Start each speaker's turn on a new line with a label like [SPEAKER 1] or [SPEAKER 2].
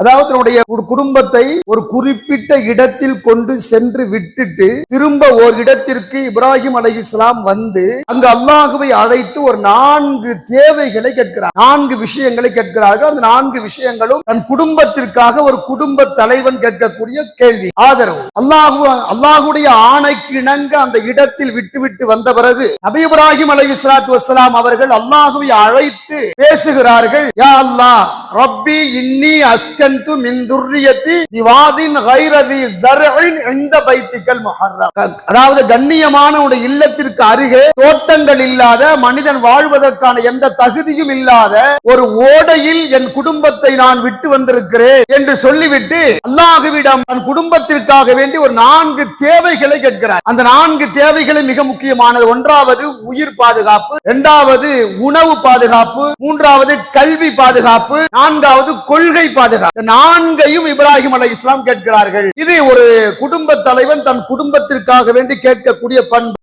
[SPEAKER 1] அதாவது தன்னுடைய ஒரு குடும்பத்தை ஒரு குறிப்பிட்ட இடத்தில் கொண்டு சென்று விட்டுட்டு திரும்ப ஒரு இடத்திற்கு இப்ராஹிம் அலைஹிஸ்ஸலாம் வந்து அங்கு அல்லாஹுவை அழைத்து ஒரு நான்கு தேவைகளை கேட்கிறார். நான்கு விஷயங்களை கேட்கிறார்கள். அந்த நான்கு விஷயங்களும் தன் குடும்பத்திற்காக ஒரு குடும்ப தலைவன் கேட்கக்கூடிய கேள்வி. ஆதரவு. அல்லாஹு அல்லாஹுடைய ஆணைக்கு இணங்க அந்த இடத்தில் விட்டுவிட்டு வந்த பிறகு நபி இப்ராஹிம் அலை இஸ்லாத்து வசலாம் அவர்கள் அல்லாஹுவை அழைத்து பேசுகிறார்கள் யா அல்லாஹ் ரப்பி இன்னி அஸ்கன்து மின் துர்ரியத்தி விவாதின் கைரதி ஜர்இன் இந்த பைத்திக்கல் முஹர்ரம். அதாவது கண்ணியமான உடைய இல்லத்திற்கு அருகே தோட்டங்கள் இல்லாத மனிதன் வாழ்வதற்கான எந்த தகுதியும் இல்லாத ஒரு ஓடையில் என் குடும்பத்தை நான் விட்டு வந்திருக்கிறேன் என்று சொல்லிவிட்டு அல்லாஹுவிடம் தன் குடும்பத்திற்காக வேண்டி ஒரு நான்கு தேவைகளை கேட்கிறார். அந்த நான்கு தேவைகளை மிக முக்கியமானது. ஒன்றாவது உயிர் பாதுகாப்பு இரண்டாவது உணவு பாதுகாப்பு மூன்றாவது கல்வி பாதுகாப்பு நான்காவது கொள்கை பாதுகாப்பு. நான்கையும் இப்ராஹிம் அலை இஸ்லாம் கேட்கிறார்கள். இது ஒரு குடும்ப தலைவன் தன் குடும்பத்திற்காக வேண்டி கேட்கக்கூடிய பண்பு.